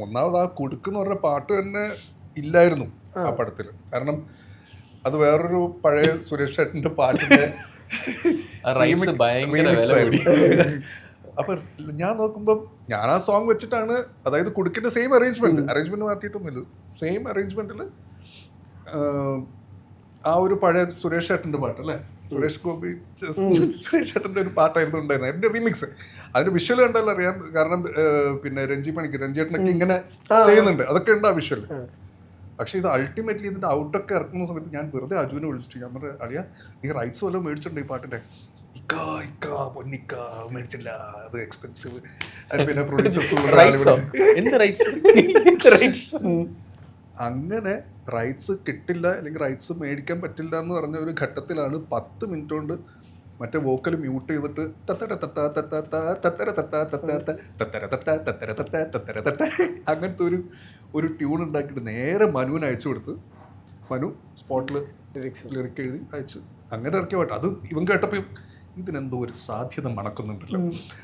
ഒന്നാമത് ആ കുടുക്കെന്ന് പറഞ്ഞ പാട്ട് തന്നെ ഇല്ലായിരുന്നു ആ പടത്തിൽ കാരണം അത് വേറൊരു പഴയ സുരേഷ് ചേട്ടന്റെ പാട്ടിന്റെ അപ്പൊ ഞാൻ നോക്കുമ്പോൾ ഞാൻ ആ സോങ് വെച്ചിട്ടാണ് അതായത് കുടുക്കിന്റെ സെയിം അറേഞ്ച്മെന്റ് അറേഞ്ച്മെന്റ് മാറ്റിയിട്ടൊന്നുമില്ല. സെയിം അറേഞ്ച്മെന്റിൽ ആ ഒരു പഴയ സുരേഷ് ചേട്ടന്റെ പാട്ട് അല്ലേ? സുരേഷ് ഗോപി സുരേഷ് ചേട്ടന്റെ ഒരു പാട്ടായിരുന്നു ഉണ്ടായിരുന്നത് എന്റെ റീമിക്സ് അതിന്റെ വിഷ്വൽ കണ്ടാൽ അറിയാം. കാരണം പിന്നെ രഞ്ജി പണിക്ക് രഞ്ജേട്ടനൊക്കെ ഇങ്ങനെ ചെയ്യുന്നുണ്ട്. അതൊക്കെ ഉണ്ട് ആ വിഷ്വൽ പക്ഷെ ഇത് അൾട്ടിമേറ്റ്ലി ഇതിന്റെ ഔട്ടൊക്കെ ഇറക്കുന്ന സമയത്ത് ഞാൻ വെറുതെ അജുവിനെ വിളിച്ചിട്ട് ഞാൻ പറഞ്ഞു അളിയാ നീ റൈറ്റ്സ് വല്ലതും മേടിച്ചിട്ടുണ്ട് ഈ പാട്ടിന്റെ ഇക്കാ ഇക്കാ പൊന്നിക്ക മേടിച്ചില്ല അത് എക്സ്പെൻസീവ് പിന്നെ? പ്രൊഡ്യൂസേഴ്സ് അങ്ങനെ റൈറ്റ്സ് കിട്ടില്ല അല്ലെങ്കിൽ റൈറ്റ്സ് മേടിക്കാൻ പറ്റില്ല എന്ന് പറഞ്ഞ ഒരു ഘട്ടത്തിലാണ് പത്ത് മിനിറ്റ് കൊണ്ട് മറ്റേ വോക്കൽ മ്യൂട്ട് ചെയ്തിട്ട് തത്തര തത്ത തത്ത തത്തര തത്ത തത്ത തത്തര തത്ത തത്തര തത്ത തത്തര തത്ത അങ്ങനത്തെ ഒരു ഒരു ട്യൂൺ ഉണ്ടാക്കിയിട്ട് നേരെ മനുവിന് അയച്ചു കൊടുത്ത് മനു സ്പോട്ടിൽ ലിറിക്സ് ലിറിക്ക് എഴുതി അയച്ചു. അങ്ങനെ ഇറക്കിയ പാട്ട്. അത് ഇവൻ കേട്ടപ്പോൾ ഇതിനെന്തോ ഒരു സാധ്യത മണക്കുന്നുണ്ടല്ലോ.